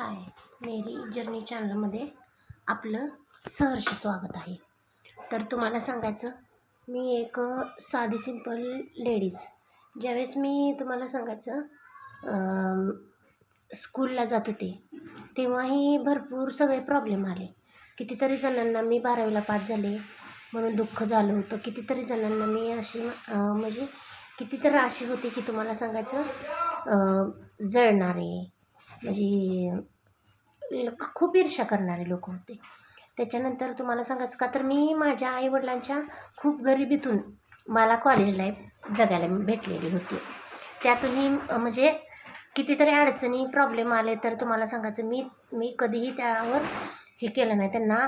हाय मेरी journey चॅनलमध्ये आपलं सहर्ष स्वागत आहे. तर तुम्हाला सांगायचं मी एक साधी सिंपल लेडीज. ज्यावेळेस मी तुम्हाला सांगायचं स्कूलला जात होते तेव्हाही भरपूर सगळे प्रॉब्लेम आले. कितीतरी जणांना मी बारावीला पास झाले म्हणून दुःख झालं होतं. कितीतरी जणांना मी अशी म्हणजे कितीतरी अशी होती की तुम्हाला सांगायचं जळणार जळणारे म्हणजे खूप ईर्ष्या करणारे लोक होते. त्याच्यानंतर तुम्हाला सांगायचं का तर मी माझ्या आईवडिलांच्या खूप गरिबीतून मला कॉलेज लाईफ जगायला भेटलेली होती. त्यातूनही म्हणजे कितीतरी अडचणी प्रॉब्लेम आले तर तुम्हाला सांगायचं मी मी कधीही त्यावर हे केलं नाही. त्यांना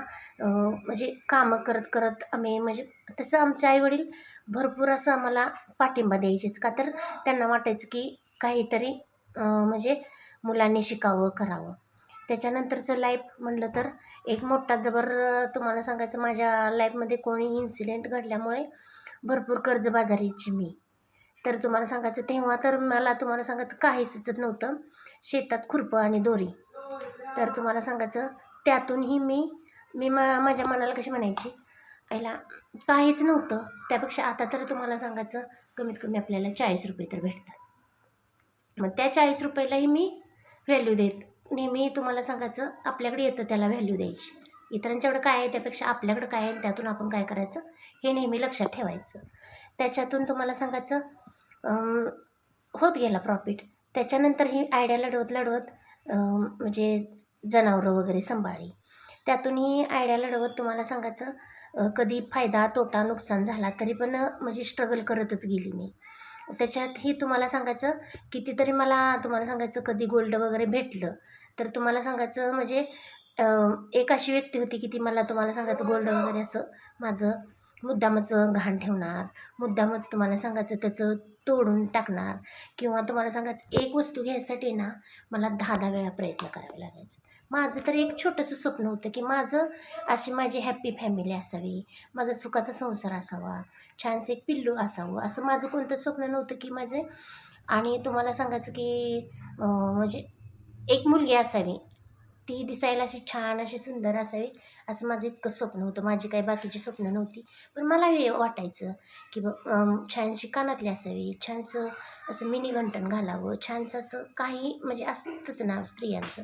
म्हणजे कामं करत करत आम्ही म्हणजे तसं आमचे आईवडील भरपूर असं आम्हाला पाठिंबा द्यायचेच का तर त्यांना वाटायचं की काहीतरी म्हणजे मुलांनी शिकावं करावं. त्याच्यानंतरचं लाईफ म्हणलं तर एक मोठा जबर तुम्हाला सांगायचं माझ्या लाईफमध्ये कोणी इन्सिडेंट घडल्यामुळे भरपूर कर्जबाजारीची मी. तर तुम्हाला सांगायचं तेव्हा तर मला तुम्हाला सांगायचं काही सुचत नव्हतं. शेतात खुरपं आणि दोरी. तर तुम्हाला सांगायचं त्यातूनही मी मी मा माझ्या मनाला कशी म्हणायची आईला काहीच नव्हतं. त्यापेक्षा आता तर तुम्हाला सांगायचं कमीत कमी आपल्याला चाळीस रुपये तर भेटतात. मग त्या चाळीस रुपयालाही मी व्हॅल्यू देत. नेहमी तुम्हाला सांगायचं आपल्याकडे येतं त्याला व्हॅल्यू द्यायची. इतरांच्याकडे काय आहे त्यापेक्षा आपल्याकडे काय आहे त्यातून आपण काय करायचं हे नेहमी लक्षात ठेवायचं. त्याच्यातून तुम्हाला सांगायचं होत गेला प्रॉफिट त्याच्यानंतर ही आयडिया लढवत लढवत म्हणजे जनावरं वगैरे सांभाळली. त्यातूनही आयडिया लढवत तुम्हाला सांगायचं कधी फायदा तोटा नुकसान झाला तरी पण म्हणजे स्ट्रगल करतच गेली मी. त्याच्यातही तुम्हाला सांगायचं कितीतरी मला तुम्हाला सांगायचं कधी गोल्ड वगैरे भेटलं तर तुम्हाला सांगायचं म्हणजे एक अशी व्यक्ती होती की ती मला तुम्हाला सांगायचं गोल्ड वगैरे असं माझं मुद्दामच घाण ठेवणार. मुद्दामच तुम्हाला सांगायचं त्याचं तोडून टाकणार. किंवा तुम्हाला सांगायचं एक वस्तू घ्यायसाठी ना मला दहा दहा वेळा प्रयत्न करावे लागायचं. माझं तर एक छोटंसं स्वप्न होतं की माझं अशी माझी हॅप्पी फॅमिली असावी. माझा सुखाचा संसार असावा. छानसं एक पिल्लू असावं. असं माझं कोणतं स्वप्न नव्हतं की माझे. आणि तुम्हाला सांगायचं की म्हणजे एक मुलगी असावी. ती दिसायला अशी छान अशी सुंदर असावी असं माझं इतकं स्वप्न होतं. माझी काही बाकीची स्वप्न नव्हती. पण मला हे वाटायचं की बघ छानशी कानातली असावी छानसं असं मिनी घंटण घालावं छानसं असं काही म्हणजे असतंच ना स्त्रियांचं.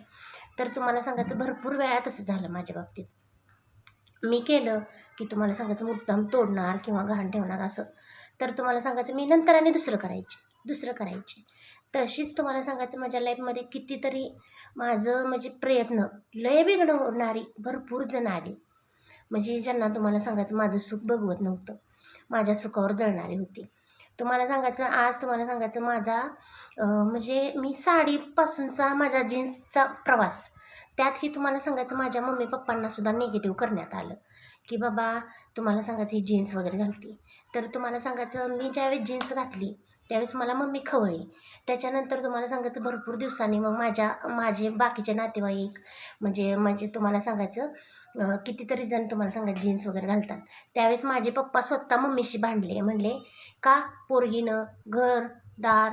तर तुम्हाला सांगायचं भरपूर वेळा तसं झालं माझ्या बाबतीत. मी केलं की तुम्हाला सांगायचं मुद्दाम तोडणार किंवा घाण ठेवणार असं. तर तुम्हाला सांगायचं मी नंतर आणि दुसरं करायचे दुसरं करायचे. तशीच तुम्हाला सांगायचं माझ्या लाईफमध्ये कितीतरी माझं म्हणजे प्रयत्न लय बिघडवणारी भरपूर जण आली. म्हणजे ज्यांना तुम्हाला सांगायचं माझं सुख बघवत नव्हतं. माझ्या सुखावर जळणारी होती. तुम्हाला सांगायचं आज तुम्हाला सांगायचं माझा म्हणजे मी साडीपासूनचा माझा जीन्सचा प्रवास. त्यातही तुम्हाला सांगायचं माझ्या मम्मी पप्पांनासुद्धा निगेटिव्ह करण्यात आलं. की बाबा तुम्हाला सांगायचं ही जीन्स वगैरे घालते. तर तुम्हाला सांगायचं मी ज्यावेळेस जीन्स घातली त्यावेळेस मला मम्मी खवळली. त्याच्यानंतर तुम्हाला सांगायचं भरपूर दिवसांनी मग माझ्या माझे बाकीचे नातेवाईक म्हणजे म्हणजे तुम्हाला सांगायचं कितीतरी जण तुम्हाला सांगायचं जीन्स वगैरे घालतात. त्यावेळेस माझे पप्पा स्वतः मम्मीशी भांडले. म्हणले का पोरगीनं घर दार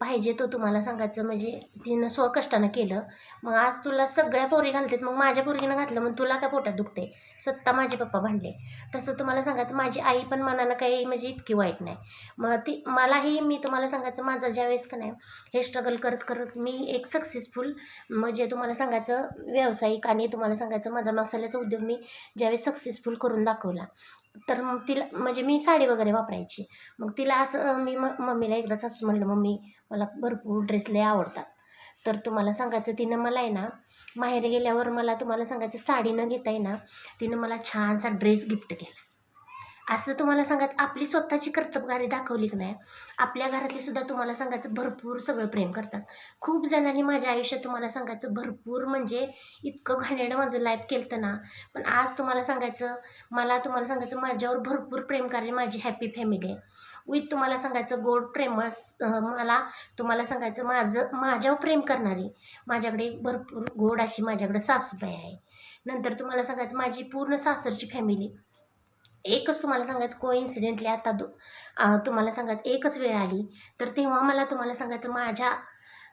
पाहिजे तो तुम्हाला सांगायचं. म्हणजे तिनं स्वकष्टानं केलं. मग आज तुला सगळ्या पोरी घालतात. मग माझ्या पोरगीनं घातलं. मग तुला काय पोटात दुखते स्वतः माझे पप्पा भांडले. तसं तुम्हाला सांगायचं माझी आई पण मनानं काही म्हणजे इतकी वाईट नाही. मग ती मलाही मी तुम्हाला सांगायचं माझं ज्यावेळेस का नाही हे स्ट्रगल करत करत मी एक सक्सेसफुल म्हणजे तुम्हाला सांगायचं व्यावसायिक आणि तुम्हाला सांगायचं माझा मसाल्याचा उद्योग मी ज्यावेळेस सक्सेसफुल करून दाखवला. तर मग तिला म्हणजे मी साडी वगैरे वापरायची. मग तिला असं मी म मम्मीला एकदाच असं म्हणलं मम्मी मला भरपूर ड्रेस लय आवडतात. तर तुम्हाला सांगायचं तिनं मला आहे ना माहेर गेल्यावर मला तुम्हाला सांगायचं साडी न घेता आहे ना तिनं मला छानसा ड्रेस गिफ्ट केला. असं तुम्हाला सांगायचं आपली स्वतःची कर्तबगारी दाखवली की नाही आपल्या घरातली सुद्धा तुम्हाला सांगायचं भरपूर सगळं प्रेम करतात. खूप जणांनी माझ्या आयुष्यात तुम्हाला सांगायचं भरपूर म्हणजे इतकं घाणेरडं माझं लाईफ केलं ना पण आज तुम्हाला सांगायचं मला तुम्हाला सांगायचं माझ्यावर भरपूर प्रेम करणारी माझी हॅपी फॅमिली आहे. विथ तुम्हाला सांगायचं गोड प्रेमळ मला तुम्हाला सांगायचं माझं माझ्यावर प्रेम करणारी माझ्याकडे एक भरपूर गोड अशी माझ्याकडे सासूबाई आहे. नंतर तुम्हाला सांगायचं माझी पूर्ण सासरची फॅमिली एकच तुम्हाला सांगायचं को इन्सिडेंटली आता दो तुम्हाला सांगायचं एकच वेळ आली तर तेव्हा मला तुम्हाला सांगायचं माझ्या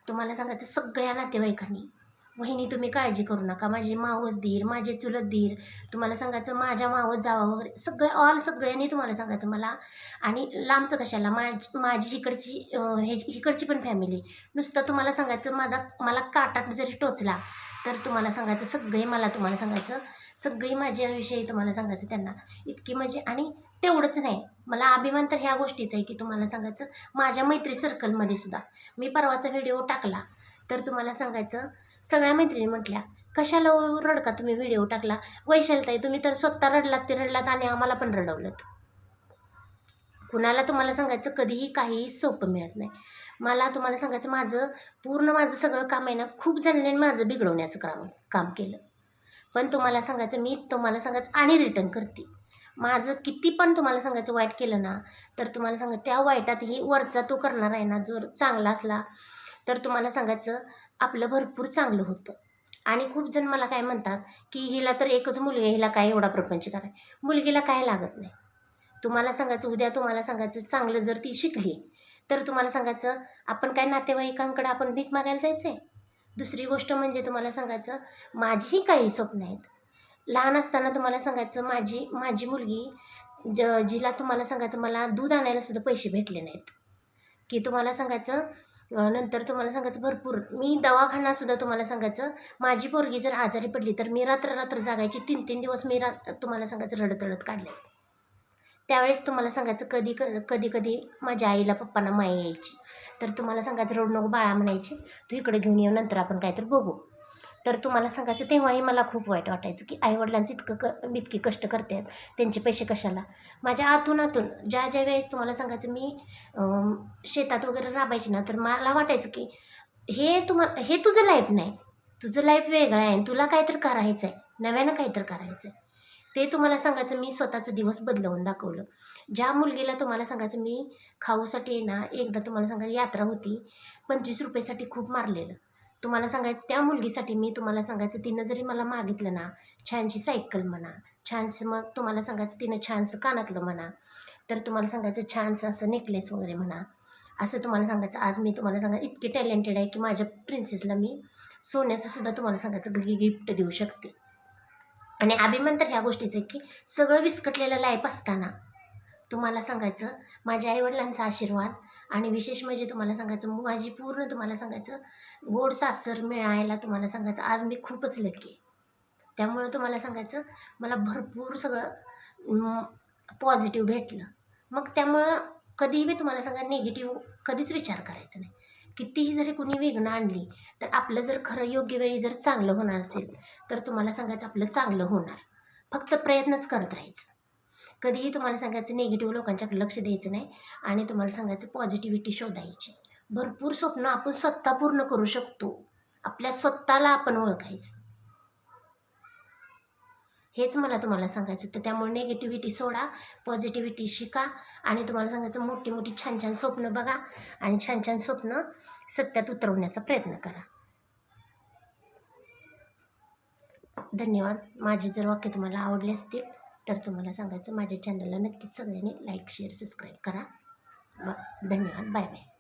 तुम्हाला सांगायचं सगळ्या नातेवाईकांनी वहिनी तुम्ही काळजी करू नका माझी मावस धीर माझे चुलत धीर तुम्हाला सांगायचं माझ्या मावस जावा वगैरे सगळ्या ऑल सगळ्यांनी तुम्हाला सांगायचं मला आणि लांबचं कशाला माझ माझी इकडची हे इकडची पण फॅमिली नुसतं तुम्हाला सांगायचं माझा मला काटात जरी टोचला तर तुम्हाला सांगायचं सगळे मला तुम्हाला सांगायचं सगळी माझ्याविषयी तुम्हाला सांगायचं त्यांना. इतकी म्हणजे आणि तेवढंच नाही. मला अभिमान तर ह्या गोष्टीचा आहे की तुम्हाला सांगायचं माझ्या मैत्री सर्कलमध्ये सुद्धा. मी परवाचा व्हिडिओ टाकला. तर तुम्हाला सांगायचं सगळ्या मैत्रिणी म्हटल्या कशाला रडका तुम्ही व्हिडिओ टाकला? वैशालताई तुम्ही तर स्वतः रडलात ते रडलात आणि आम्हाला पण रडवलं कुणाला तुम्हाला सांगायचं कधीही काहीही सोपं मिळत नाही. मला तुम्हाला सांगायचं माझं पूर्ण माझं सगळं काम आहे ना खूप जणांनी माझं बिघडवण्याचं काम काम केलं. पण तुम्हाला सांगायचं मी तुम्हाला सांगायचं आणि रिटर्न करते. माझं किती पण तुम्हाला सांगायचं वाईट केलं ना तर तुम्हाला सांगा त्या वाईटातही वरचा तो करणार आहे ना जर चांगला असला तर तुम्हाला सांगायचं आपलं भरपूर चांगलं होतं. आणि खूप जण मला काय म्हणतात की हिला तर एकच मुलगी आहे हिला काय एवढा प्रपंच कराय मुलगीला काय लागत नाही? तुम्हाला सांगायचं उद्या तुम्हाला सांगायचं चांगलं जर ती शिकली तर तुम्हाला सांगायचं आपण काय नातेवाईकांकडे आपण भीक मागायला जायचं आहे दुसरी गोष्ट म्हणजे तुम्हाला सांगायचं माझीही काही स्वप्न आहेत. लहान असताना तुम्हाला सांगायचं माझी माझी मुलगी ज जिला तुम्हाला सांगायचं मला दूध आणायला सुद्धा पैसे भेटले नाहीत. की तुम्हाला सांगायचं नंतर तुम्हाला सांगायचं भरपूर मी दवाखानासुद्धा तुम्हाला सांगायचं माझी पोरगी जर आजारी पडली तर मी रात्र रात्र जागायची तीन तीन दिवस मी रात तुम्हाला सांगायचं रडत रडत काढले. त्यावेळेस तुम्हाला सांगायचं कधी क कधी कधी माझ्या आईला पप्पांना माया यायची. तर तुम्हाला सांगायचं रोड नको बाळा म्हणायची. तू इकडे घेऊन येऊ नंतर आपण काहीतरी बघू. तर तुम्हाला सांगायचं तेव्हाही मला खूप वाईट वाटायचं की आईवडिलांचं इतकं क इतकी कष्ट करते आहेत त्यांचे पैसे कशाला? माझ्या आतून आतून ज्या ज्या वेळेस तुम्हाला सांगायचं मी शेतात वगैरे राबायची ना तर मला वाटायचं की हे तुम्हाला हे तुझं लाईफ नाही. तुझं लाईफ वेगळं आहे आणि तुला काहीतरी करायचं आहे नव्यानं काहीतरी करायचं आहे ते तुम्हाला सांगायचं मी स्वतःचं दिवस बदलवून दाखवलं. ज्या मुलगीला तुम्हाला सांगायचं मी खाऊसाठी ना एकदा तुम्हाला सांगायचं यात्रा होती पंचवीस रुपयेसाठी खूप मारलेलं. तुम्हाला सांगायचं त्या मुलगीसाठी मी तुम्हाला सांगायचं तिनं जरी मला मागितलं ना छानशी सायकल म्हणा छानसं मग तुम्हाला सांगायचं तिनं छानसं कानातलं म्हणा तर तुम्हाला सांगायचं छानसं असं नेकलेस वगैरे म्हणा असं तुम्हाला सांगायचं आज मी तुम्हाला सांगा इतके टॅलेंटेड आहे की माझ्या प्रिन्सेसला मी सोन्याचं सुद्धा तुम्हाला सांगायचं गिफ्ट देऊ शकते. आणि अभिमान तर ह्या गोष्टीचं की सगळं विस्कटलेलं लाईफ असताना तुम्हाला सांगायचं माझ्या आईवडिलांचा आशीर्वाद आणि विशेष म्हणजे तुम्हाला सांगायचं माझी पूर्ण तुम्हाला सांगायचं गोड सासर मिळायला तुम्हाला सांगायचं आज मी खूपच लकी त्यामुळं तुम्हाला सांगायचं मला भरपूर सगळं पॉझिटिव्ह भेटलं. मग त्यामुळं कधीही मी तुम्हाला सांगा निगेटिव्ह कधीच विचार करायचा नाही. कितीही जरी कुणी वेगनं आणली तर आपलं जर खरं योग्य वेळी जर चांगलं होणार असेल तर तुम्हाला सांगायचं आपलं चांगलं होणार. फक्त प्रयत्नच करत राहायचं. कधीही तुम्हाला सांगायचं निगेटिव्ह लोकांच्याकडे लक्ष द्यायचं नाही आणि तुम्हाला सांगायचं पॉझिटिव्हिटी शोधायची. भरपूर स्वप्न आपण स्वतः पूर्ण करू शकतो. आपल्या स्वतःला आपण ओळखायचं. हेच मला तुम्हाला सांगायचं होतं. त्यामुळे नेगेटिव्हिटी सोडा पॉझिटिव्हिटी शिका आणि तुम्हाला सांगायचं मोठी मोठी छान छान स्वप्न बघा आणि छान छान स्वप्न सत्यात उतरवण्याचा प्रयत्न करा. धन्यवाद. माझे जर वाक्य तुम्हाला आवडले असतील तर तुम्हाला सांगायचं माझ्या चॅनलला नक्कीच सगळ्यांनी लाईक शेअर सबस्क्राईब करा. ब धन्यवाद. Bye bye